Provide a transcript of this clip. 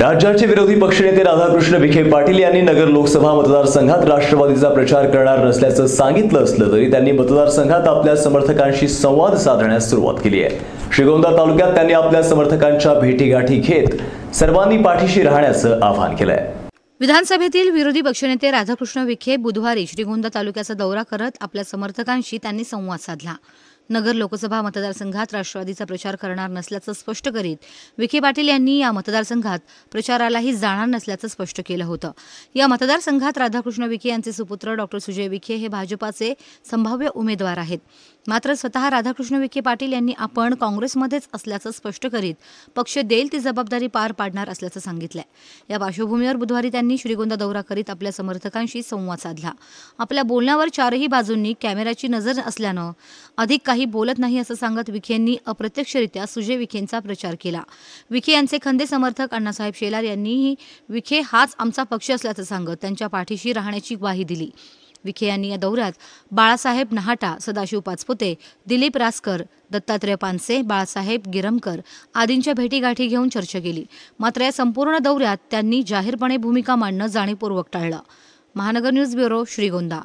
राज्याचे विरोधी पक्षनेते राधाकृष्ण विखे पाटील यांनी नगर लोकसभा मतदारसंघात राष्ट्रवादीचा प्रचार करणार नसल्याचं सांगितलं असलं तरी त्यांनी मतदारसंघात आपल्या समर्थकांशी संवाद साधण्यास सुरुवात केली आहे. श्रीगोंदा तालुक्यात त्यांनी आपल्या समर्थकांच्या भेटीगाठी घेत सर्वांनी पाठीशी राहण्याचं आवाहन केलंय. विधानसभेतील विरोधी पक्षनेते राधाकृष्ण विखे बुधवारी श्रीगोंदा तालुक्याचा दौरा करत आपल्या समर्थकांशी त्यांनी संवाद साधला. नगर लोकसभा मतदारसंघात राष्ट्रवादीचा प्रचार करणार नसल्याचं स्पष्ट करीत विखे पाटील यांनी या मतदारसंघात प्रचारालाही जाणार नसल्याचं स्पष्ट केलं होतं. या मतदारसंघात राधाकृष्ण विखे यांचे सुपुत्र डॉक्टर सुजय विखे हे भाजपाचे संभाव्य उमेदवार आहेत. मात्र स्वतः राधाकृष्ण विखे पाटील यांनी आपण काँग्रेसमध्येच असल्याचं स्पष्ट करीत पक्ष देईल ती जबाबदारी पार पाडणार असल्याचं सांगितलंय. या पार्श्वभूमीवर बुधवारी त्यांनी श्रीगोंदा दौरा करीत आपल्या समर्थकांशी संवाद साधला. आपल्या बोलण्यावर चारही बाजूंनी कॅमेऱ्याची नजर असल्यानं अधिक काही बोलत नाही असं सांगत विखेंनी अप्रत्यक्षरित्या सुजय विखेंचा प्रचार केला. विखे यांचे खंदे समर्थक अण्णासाहेब शेलार यांनीही विखे हाच आमचा पक्ष असल्याचं सांगत त्यांच्या पाठीशी राहण्याची ग्वाही दिली. विखे यांनी या दौऱ्यात बाळासाहेब नहाटा सदाशिव पाचपुते दिलीप रासकर दत्तात्रय पानसे बाळासाहेब गिरमकर आदींच्या भेटीगाठी घेऊन चर्चा केली. मात्र या संपूर्ण दौऱ्यात त्यांनी जाहीरपणे भूमिका मांडणं जाणीवपूर्वक टाळलं. महानगर न्यूज ब्युरो श्रीगोंदा.